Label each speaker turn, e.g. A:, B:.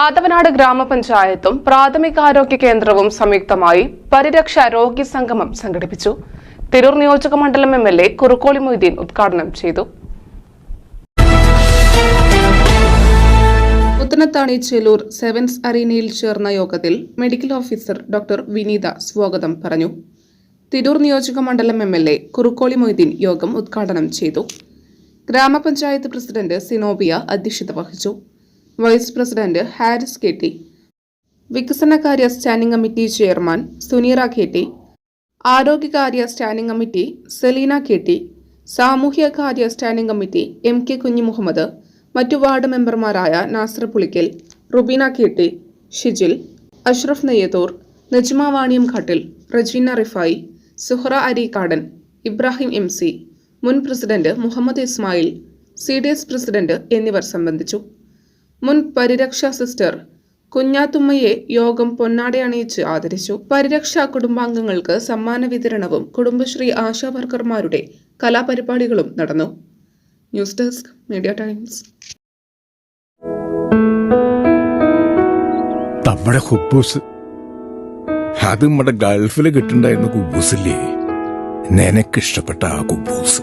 A: ആദവനാട് ഗ്രാമപഞ്ചായത്തും പ്രാഥമികാരോഗ്യ കേന്ദ്രവും സംയുക്തമായി പരിരക്ഷ രോഗി സംഗമം സംഘടിപ്പിച്ചു. തിരൂർ നിയോജക മണ്ഡലം M L A Kurukkoli Moideen ഉദ്ഘാടനം ചെയ്തു. പുത്തനത്താണി ചെലൂർ സെവൻസ് അറീനയിൽ ചേർന്ന യോഗത്തിൽ മെഡിക്കൽ ഓഫീസർ ഡോക്ടർ വിനീത സ്വാഗതം പറഞ്ഞു. തിരൂർ നിയോജക മണ്ഡലം M L A Kurukkoli Moideen യോഗം ഉദ്ഘാടനം ചെയ്തു. ഗ്രാമപഞ്ചായത്ത് പ്രസിഡന്റ് സിനോബിയ അധ്യക്ഷത വഹിച്ചു. വൈസ് പ്രസിഡന്റ് ഹാരിസ് കെട്ടി വികസനകാര്യ സ്റ്റാൻഡിംഗ് കമ്മിറ്റി ചെയർമാൻ സുനീറ കെട്ടി ആരോഗ്യകാര്യ standing committee Selina Ketti സാമൂഹ്യകാര്യ standing committee M K Kunju Muhammad മറ്റു വാർഡ് മെമ്പർമാരായ നാസർ പുളിക്കൽ റുബീന കെട്ടി ഷിജിൽ അഷ്റഫ് നെയ്യത്തൂർ നജ്മ വാണിയം ഘട്ടിൽ റജീന റിഫായി സുഹറ അരീക്കാടൻ ഇബ്രാഹിം എം സി മുൻ president Muhammad Ismail C D S president എന്നിവർ സംബന്ധിച്ചു. മുൻ പരിരക്ഷാ സിസ്റ്റർ കുഞ്ഞാത്തുമ്മയെ യോഗം പൊന്നാടയണിയിച്ച് ആദരിച്ചു. പരിരക്ഷാ കുടുംബാംഗങ്ങൾക്ക് സമ്മാന വിതരണവും കുടുംബശ്രീ ആശാവർക്കർമാരുടെ കലാപരിപാടികളും നടന്നു. News desk Media Times.
B: നമ്മുടെ ഹുബൂസ്. അത് നമ്മുടെ ഗൾഫിൽ കിട്ടുണ്ടായിരുന്ന കുബൂസില്ലേ? നിനക്കിഷ്ടപ്പെട്ട ആ കുബൂസ്.